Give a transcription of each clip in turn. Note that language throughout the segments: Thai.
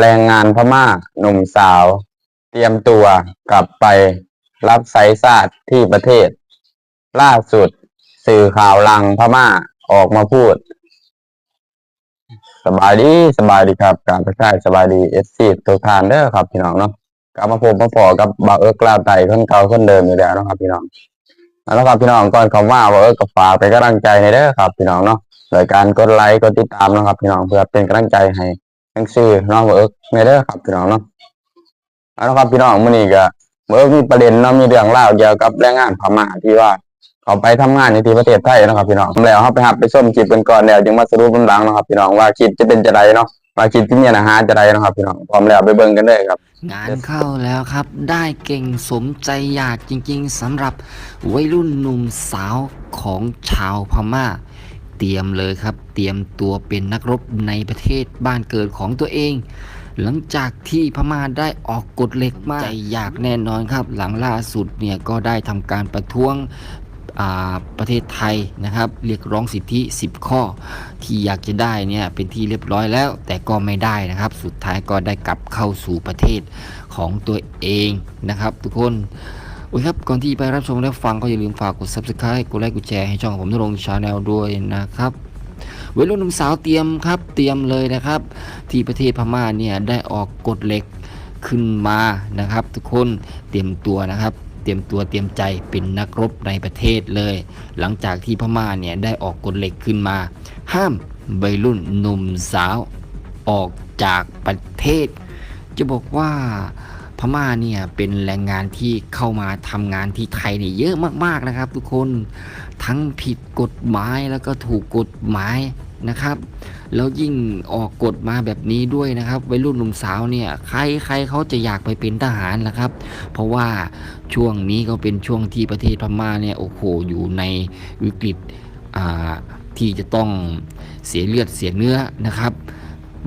แรงงานพม่าหนุ่มสาว เตรียมตัวกลับไปรับไซซาดที่ประเทศ ล่าสุดสื่อข่าวลังพม่าออกมาพูด สบายดีสบายดีครับ การทักทายสบายดีเอฟซีทุกท่านเด้อครับพี่น้องเนาะกลับมาพบมาพอกับบาเอิร์กลาไต่คนเก่าคนเดิมอยู่แล้วนะครับพี่น้องเอาละครับพี่น้องก่อนคำว่าบาเอิร์กก็ฝากเป็นกำลังใจในเด้อครับพี่น้องเนาะโดยการกดไลค์กดติดตามนะครับพี่น้องเพื่อเป็นกำลังใจให้ ทั้งชื่อน้องบาวเอิร์กในเด้ครับพี่น้องเนาะเอาละครับพี่น้องมื้อนี้ก็บเอิกมีประเด็นเนาะมีเรื่องเล่าเกี่ยวกับแรงงานพม่าที่ว่าเขาไปทำงานในที่ประเทศไทยนะครับพี่น้องแล้วเขาไปหับไปส้มคลิปกันก่อนแล้วจึงมาสรุปหลังนะครับพี่น้องว่าคลิปจะเป็นจะไรเนาะว่าคลิปที่มีเนื้อหาจะไรนะครับพี่น้องพร้อมแล้วไปเบิ่งกันเลยครับงานเข้าแล้วครับ ได้เก่งสมใจอยากจริง ๆสำหรับวัยรุ่นหนุ่มสาวของชาวพม่า เตรียมเลยครับ เตรียมตัวเป็นนักรบในประเทศบ้านเกิดของตัวเอง หลังจากที่พม่าได้ออกกฎเหล็กมากใจอยากแน่นอนครับ หลังล่าสุดเนี่ยก็ได้ทำการประท้วงอ่าประเทศไทยนะครับ เรียกร้องสิทธิ 10 ข้อ ที่อยากจะได้เนี่ยเป็นที่เรียบร้อยแล้ว แต่ก็ไม่ได้นะครับ สุดท้ายก็ได้กลับเข้าสู่ประเทศของตัวเองนะครับ ทุกคน โอ้ยครับ ก่อนที่ไปรับชมและฟังก็อย่าลืมฝากกด subscribe กดไลค์กดแชร์ให้ช่องผมนรงชาแนลด้วยนะครับวัยรุ่นหนุ่มสาวเตรียมครับเตรียมเลยนะครับ ที่ประเทศพม่าเนี่ยได้ออกกฎเหล็กขึ้นมานะครับ ทุกคนเตรียมตัวนะครับ เตรียมตัวเตรียมใจเป็นนักรบในประเทศเลย หลังจากที่พม่าเนี่ยได้ออกกฎเหล็กขึ้นมา ห้ามวัยรุ่นหนุ่มสาวออกจากประเทศ จะบอกว่า พม่าเนี่ยเป็นแรงงานที่เข้ามาทำงานที่ไทยเนี่ยเยอะมากๆนะครับ ทุกคนทั้งผิดกฎหมายแล้วก็ถูกกฎหมายนะครับ แล้วยิ่งออกกฎมาแบบนี้ด้วยนะครับวัยรุ่นหนุ่มสาวเนี่ยใครใครเขาจะอยากไปเป็นทหารล่ะครับ เพราะว่าช่วงนี้ก็เป็นช่วงที่ประเทศพม่าเนี่ยโอ้โหอยู่ในวิกฤตอ่าที่จะต้องเสียเลือดเสียเนื้อนะครับ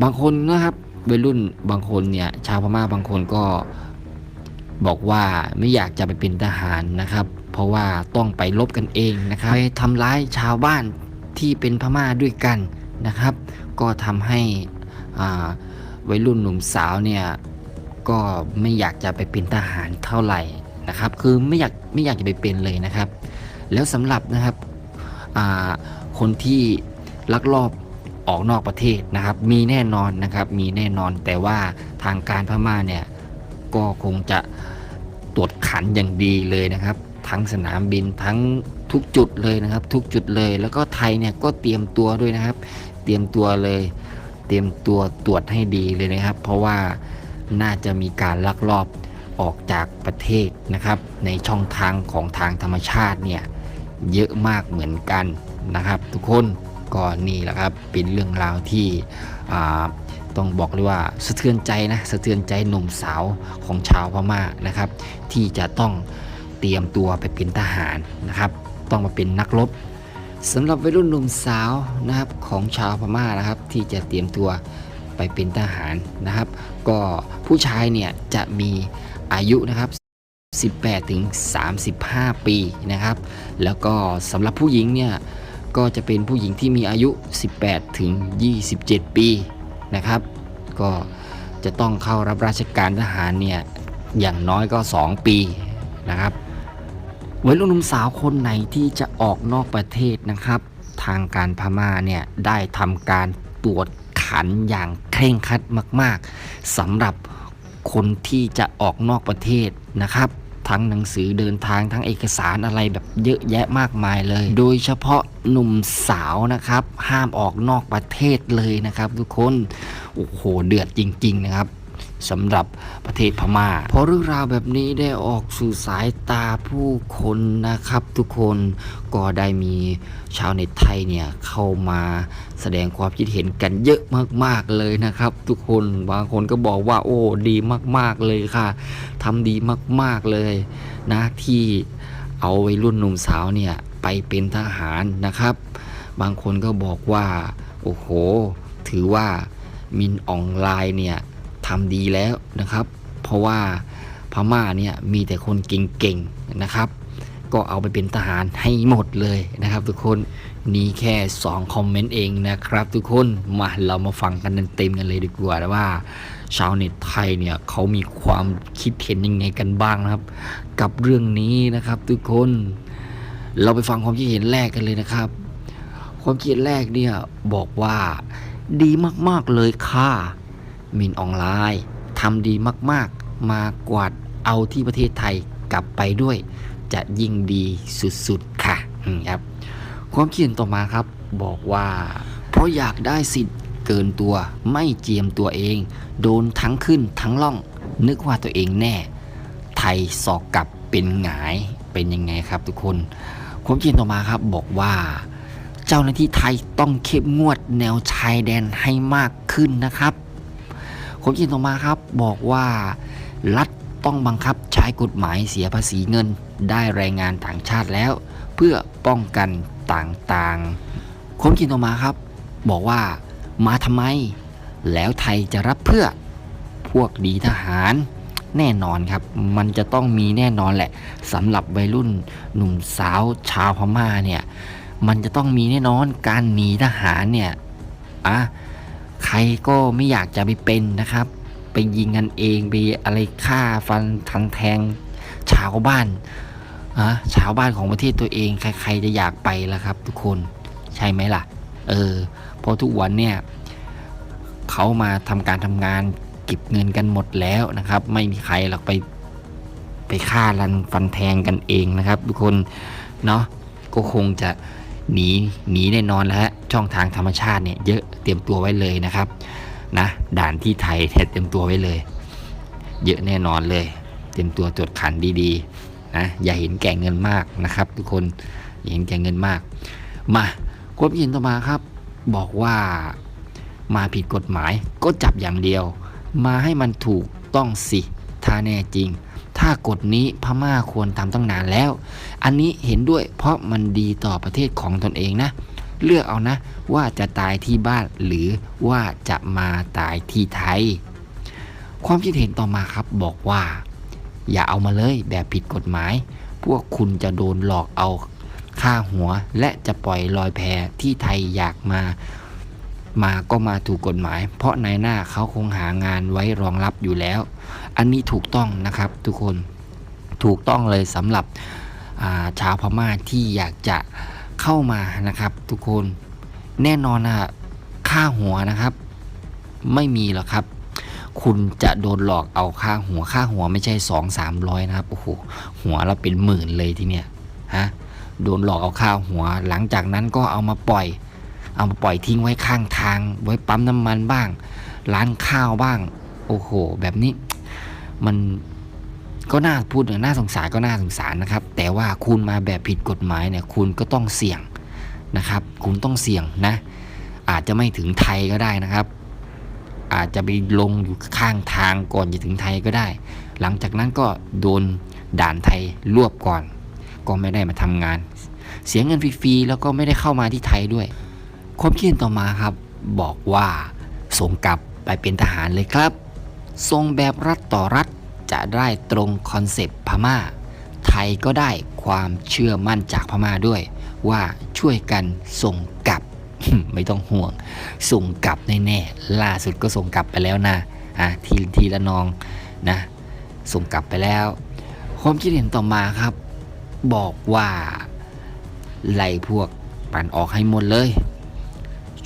บางคนนะครับวัยรุ่นบางคนเนี่ยชาวพม่าบางคนก็ บอกว่าไม่อยากจะไปเป็นทหารนะครับ เพราะว่าต้องไปลบกันเองนะครับไปทำร้ายชาวบ้านที่เป็นพม่าด้วยกันนะครับ ก็ทำให้วัยรุ่นหนุ่มสาวเนี่ยก็ไม่อยากจะไปเป็นทหารเท่าไหร่นะครับ คือไม่อยากไม่อยากจะไปเป็นเลยนะครับ แล้วสำหรับนะครับคนที่ลักลอบออกนอกประเทศนะครับ มีแน่นอนนะครับ มีแน่นอนแต่ว่าทางการพม่าเนี่ยก็คงจะ ตรวจขันอย่างดีเลยนะครับ ทั้งสนามบินทั้งทุกจุดเลยนะครับ ทุกจุดเลย แล้วก็ไทยเนี่ยก็เตรียมตัวด้วยนะครับ เตรียมตัวเลย เตรียมตัวตรวจให้ดีเลยนะครับ เพราะว่าน่าจะมีการลักลอบออกจากประเทศนะครับ ในช่องทางของทางธรรมชาติเนี่ยเยอะมากเหมือนกันนะครับ ทุกคนก็นี่แหละครับเป็นเรื่องราวที่อ่า ต้องบอกเลยว่าสะเทือนใจนะสะเทือนใจหนุ่มสาวของชาวพม่านะครับ ที่จะต้องเตรียมตัวไปเป็นทหารนะครับ ต้องมาเป็นนักรบสำหรับวัยรุ่นหนุ่มสาวนะครับของชาวพม่านะครับ ที่จะเตรียมตัวไปเป็นทหารนะครับ ก็ผู้ชายเนี่ยจะมีอายุนะครับ 18 ถึง 35 ปีนะครับ แล้วก็สำหรับผู้หญิงเนี่ยก็จะเป็นผู้หญิงที่มีอายุ 18 ถึง 27 ปี นะครับ ก็จะต้องเข้ารับราชการทหารเนี่ยอย่างน้อยก็ 2 ปีนะครับวัยรุ่นหนุ่มสาวคนไหนที่จะออกนอกประเทศนะครับ ทางการพม่าเนี่ยได้ทำการตรวจขันอย่างเคร่งครัดมาก ๆสำหรับคนที่จะออกนอกประเทศนะครับ ทั้งหนังสือเดินทางทั้งเอกสารอะไรแบบเยอะแยะมากมายเลย โดยเฉพาะหนุ่มสาวนะครับ ห้ามออกนอกประเทศเลยนะครับ ทุกคน โอ้โห เดือดจริง ๆ นะครับ สำหรับประเทศพม่าพราะเรื่องราวแบบนี้ได้ออกสู่สายตาผู้คนนะครับทุกคนก็ได้มีชาวเน็ตไทยเนี่ยเข้ามาแสดงความคิดเห็นกันเยอะมากๆเลยนะครับ ทุกคนบางคนก็บอกว่าโอ้ดีมากๆเลยค่ะทำดีมากๆเลยนะที่เอาวัยรุ่นหนุ่มสาวเนี่ยไปเป็นทหารนะครับ บางคนก็บอกว่า โอ้โห ถือว่ามินออนไลน์เนี่ย ทำดีแล้วนะครับ เพราะว่าพม่าเนี่ยมีแต่คนเก่งๆนะครับ ก็เอาไปเป็นทหารให้หมดเลยนะครับ ทุกคนนี่แค่ 2 คอมเมนต์เองนะครับ ทุกคนมาเรามาฟังกันเต็มๆกันเลยดีกว่าว่า ชาวเน็ตไทยเนี่ยเขามีความคิดเห็นยังไงกันบ้างนะครับ กับเรื่องนี้นะครับ ทุกคนเราไปฟังความคิดเห็นแรกกันเลยนะครับ ความคิดแรกเนี่ยบอกว่า ดีมากๆเลยค่ะ มินออนไลน์ทำดีมากๆ มากวาดเอาที่ประเทศไทยกลับไปด้วย จะยิ่งดีสุดๆค่ะครับ ความคิดเห็นต่อมาครับบอกว่า เพราะอยากได้สิทธิ์เกินตัวไม่เจียมตัวเอง โดนทั้งขึ้นทั้งล่อง นึกว่าตัวเองแน่ ไทยสอกกลับเป็นหงายเป็นยังไงครับทุกคน ความคิดเห็นต่อมาครับบอกว่าเจ้าหน้าที่ไทยต้องเข้มงวดแนวชายแดนให้มากขึ้นนะครับ ความคิดเห็นต่อมาครับบอกว่ารัฐต้องบังคับใช้กฎหมายเสียภาษีเงิน ได้แรงงานต่างชาติแล้ว เพื่อป้องกันต่างๆความคิดเห็นต่อมาครับ บอกว่ามาทำไม แล้วไทยจะรับเพื่อพวกดีทหารแน่นอนครับ มันจะต้องมีแน่นอนแหละสำหรับวัยรุ่นหนุ่มสาวชาวพม่าเนี่ย มันจะต้องมีแน่นอนการหนีทหารเนี่ยอะ ใครก็ไม่อยากจะไปเป็นนะครับ ไปยิงกันเองไปอะไรฆ่าฟันทันแทงชาวบ้านอะชาวบ้านของประเทศตัวเองใครๆจะอยากไปล่ะครับ ทุกคนใช่ไหมล่ะ เออเพราะทุกวันเนี่ยเขามาทำการทำงานเก็บเงินกันหมดแล้วนะครับ ไม่มีใครหรอกไปไปฆ่ารันฟันแทงกันเองนะครับ ทุกคนเนาะก็คงจะ หนีหนีแน่นอนแล้วฮะช่องทางธรรมชาติเนี่ยเยอะเตรียมตัวไว้เลยนะครับนะด่านที่ไทยเนี่ยเตรียมตัวไว้เลย เยอะแน่นอนเลย เตรียมตัวตรวจขันดีๆนะอย่าเห็นแก่เงินมากนะครับ ทุกคนอย่าเห็นแก่เงินมาก มาความคินต่อมาครับ บอกว่ามาผิดกฎหมายก็จับอย่างเดียว มาให้มันถูกต้องสิถ้าแน่จริง ถ้ากฎนี้พม่าควรทำตั้งนานแล้ว อันนี้เห็นด้วยเพราะมันดีต่อประเทศของตนเองนะ เลือกเอานะว่าจะตายที่บ้านหรือว่าจะมาตายที่ไทย ความคิดเห็นต่อมาครับบอกว่า อย่าเอามาเลยแบบผิดกฎหมาย พวกคุณจะโดนหลอกเอาค่าหัวและจะปล่อยลอยแพที่ไทยอยากมา มาก็มาถูกกฎหมาย เพราะนายหน้าเขาคงหางานไว้รองรับอยู่แล้ว อันนี้ถูกต้องนะครับทุกคนถูกต้องเลยสำหรับาชาวพม่าที่อยากจะเข้ามานะครับทุกคนแน่นอนนะค่าหัวนะครับ ไม่มีหรอกครับ คุณจะโดนหลอกเอาค่าหัวค่าหัวไม่ใช่สองสามร้อยนะครับโอ้โหหัวเราเป็นหมื่นเลยทีเนี้ยฮะโดนหลอกเอาค่าหัว หลังจากนั้นก็เอามาปล่อย เอามาปล่อยทิ้งไว้ข้างทาง ไว้ปั๊มน้ำมันบ้าง ร้านข้าวบ้าง โอ้โห แบบนี้ มันก็น่าพูดน่าสงสารก็น่าสงสารนะครับ แต่ว่าคุณมาแบบผิดกฎหมายเนี่ยคุณก็ต้องเสี่ยงนะครับ คุณต้องเสี่ยงนะ อาจจะไม่ถึงไทยก็ได้นะครับ อาจจะไปลงอยู่ข้างทางก่อนจะถึงไทยก็ได้ หลังจากนั้นก็โดนด่านไทยรวบก่อน ก็ไม่ได้มาทำงาน เสียเงินฟรีๆแล้วก็ไม่ได้เข้ามาที่ไทยด้วยความคิดเห็นต่อมาครับ บอกว่าส่งกลับไปเป็นทหารเลยครับ ทรงแบบรัฐต่อรัฐจะได้ตรงคอนเซปต์พม่า ไทยก็ได้ความเชื่อมั่นจากพม่าด้วย ว่าช่วยกันส่งกลับ ไม่ต้องห่วง ส่งกลับแน่ๆล่าสุดก็ส่งกลับไปแล้วนะอะทีทีละนองนะ ส่งกลับไปแล้ว ความคิดเห็นต่อมาครับ บอกว่าไล่พวกปั่นออกให้หมดเลย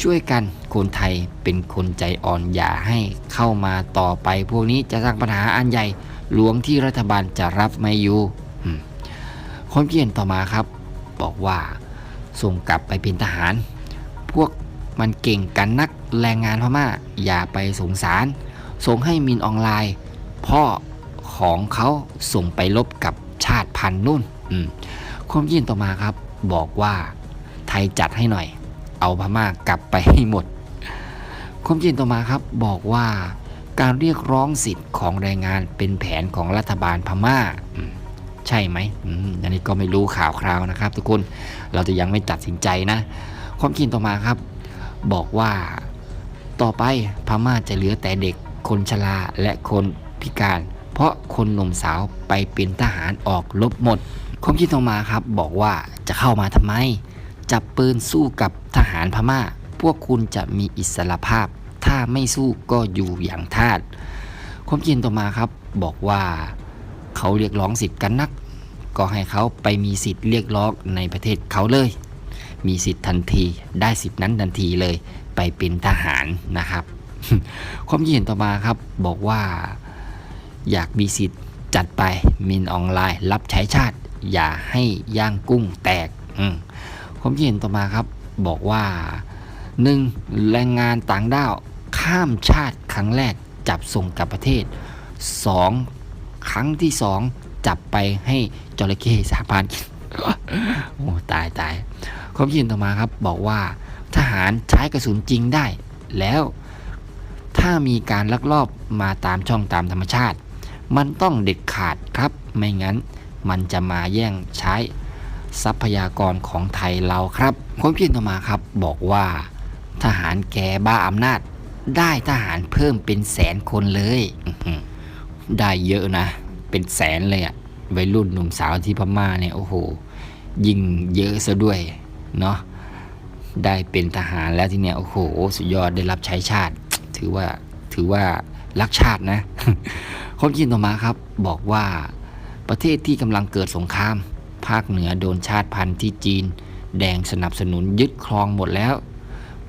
ช่วยกันคนไทยเป็นคนใจอ่อนอย่าให้เข้ามาต่อไป พวกนี้จะสร้างปัญหาอันใหญ่หลวงที่รัฐบาลจะรับไม่อยู่อืมความคิดเห็นต่อมาครับ บอกว่าส่งกลับไปเป็นทหาร พวกมันเก่งกันนักแรงงานพม่าอย่าไปสงสาร ส่งให้มินออนไลน์ พ่อของเขาส่งไปลบกับชาติพันธุ์นู่นอืมความคินต่อมาครับ บอกว่าไทยจัดให้หน่อย เอาพม่ากลับไปให้หมดความคิดเห็นต่อมาครับบอกว่าการเรียกร้องสิทธิ์ของแรงงานเป็นแผนของรัฐบาลพม่า ใช่ไหมอันนี้ก็ไม่รู้ข่าวคราวนะครับ ทุกคนเราจะยังไม่ตัดสินใจนะ ความคิดต่อมาครับ บอกว่าต่อไปพม่าจะเหลือแต่เด็กคนชราและคนพิการ เพราะคนหนุ่มสาวไปเป็นทหารออกรบหมด ความคิดต่อมาครับ บอกว่าจะเข้ามาทำไม จับปืนสู้กับทหารพม่า พวกคุณจะมีอิสรภาพ ถ้าไม่สู้ก็อยู่อย่างทาสความคิดเห็นต่อมาครับ บอกว่าเขาเรียกร้องสิทธิ์กันนัก ก็ให้เขาไปมีสิทธิ์เรียกร้องในประเทศเขาเลย มีสิทธิ์ทันทีได้สิทธิ์นั้นทันทีเลยไปเป็นทหารนะครับ ความคิดเห็นต่อมาครับบอกว่าอยากมีสิทธิ์จัดไปมินออนไลน์ รับใช้ชาติ อย่าให้ย่างกุ้งแตกอื ความคิดเห็นต่อมาครับ บอกว่า 1. แรงงานต่างด้าวข้ามชาติครั้งแรกจับส่งกลับประเทศ 2. ครั้งที่ 2 จับไปให้จระเข้สาพานกินโอ้ตายตายความคิดเห็นต่อมาครับบอกว่าทหารใช้กระสุนจริงได้ แล้วถ้ามีการลักลอบมาตามช่องตามธรรมชาติ มันต้องเด็ดขาดครับ ไม่งั้นมันจะมาแย่งใช้ ทรัพยากรของไทยเราครับความคิดต่อมาครับบอกว่า ทหารแกบ้าอำนาจ ได้ทหารเพิ่มเป็นแสนคนเลย ได้เยอะนะ เป็นแสนเลยอะวัยรุ่นหนุ่มสาวที่พม่าเนี่ยโอ้โห ยิ่งเยอะซะด้วยเนาะได้เป็นทหารแล้วที่เนี่ยโอ้โหสุดยอดได้รับใช้ชาติ ถือว่าถือว่ารักชาตินะคนกินต่อมาครับ บอกว่าประเทศที่กำลังเกิดสงคราม ภาคเหนือโดนชาติพันธุ์ที่จีน แดงสนับสนุนยึดครองหมดแล้ว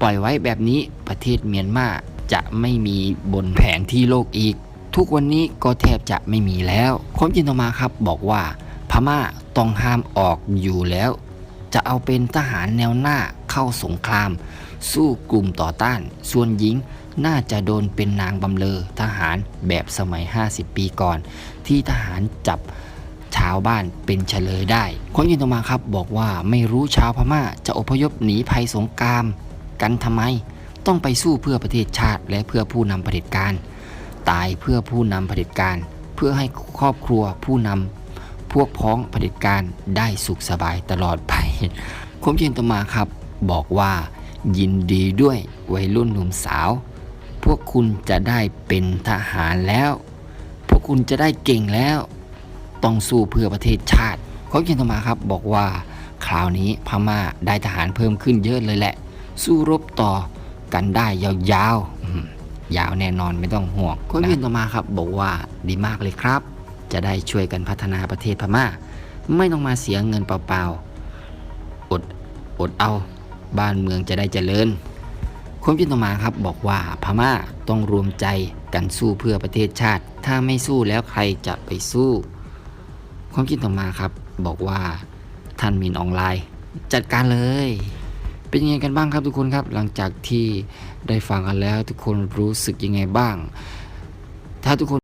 ปล่อยไว้แบบนี้ประเทศเมียนมาจะไม่มีบนแผนที่โลกอีก ทุกวันนี้ก็แทบจะไม่มีแล้วความจริงต่อมาครับบอกว่า พม่าต้องห้ามออกอยู่แล้ว จะเอาเป็นทหารแนวหน้าเข้าสงคราม สู้กลุ่มต่อต้าน ส่วนหญิงน่าจะโดนเป็นนางบำเลอทหารแบบสมัย 50 ปีก่อน ที่ทหารจับาวบ้านเป็นเฉลยได้คนยินต่อมาครับบอกว่าไม่รู้ชาวพม่าจะอพยพหนีภัยสงคราม กันทำไม ต้องไปสู้เพื่อประเทศชาติ และเพื่อผู้นำเผด็จการ ตายเพื่อผู้นำเผด็จการ เพื่อให้ครอบครัวผู้นำพวกพ้องเผด็จการได้สุขสบายตลอดไปความเย็นต่อมาครับ บอกว่า ยินดีด้วยวัยรุ่นหนุ่มสาว พวกคุณจะได้เป็นทหารแล้ว พวกคุณจะได้เก่งแล้ว ต้องสู้เพื่อประเทศชาติความเย็นต่อมาครับบอกว่าคราวนี้พม่าได้ทหารเพิ่มขึ้นเยอะเลยแหละ สู้รบต่อกันได้ยาวๆยาวแน่นอนไม่ต้องห่วงคนเวียนต่อมาครับบอกว่าดีมากเลยครับ จะได้ช่วยกันพัฒนาประเทศพม่า ไม่ต้องมาเสียเงินเปล่าๆอดอดเอาบ้านเมืองจะได้เจริญคนเวียนต่อมาครับบอกว่าพม่าต้องรวมใจกันสู้เพื่อประเทศชาติ ถ้าไม่สู้แล้วใครจะไปสู้ ความคิดต่อมาครับ บอกว่าท่านมินออนไลน์ จัดการเลย เป็นยังไงกันบ้างครับทุกคนครับ หลังจากที่ได้ฟังกันแล้วทุกคนรู้สึกยังไงบ้าง ถ้าทุกคน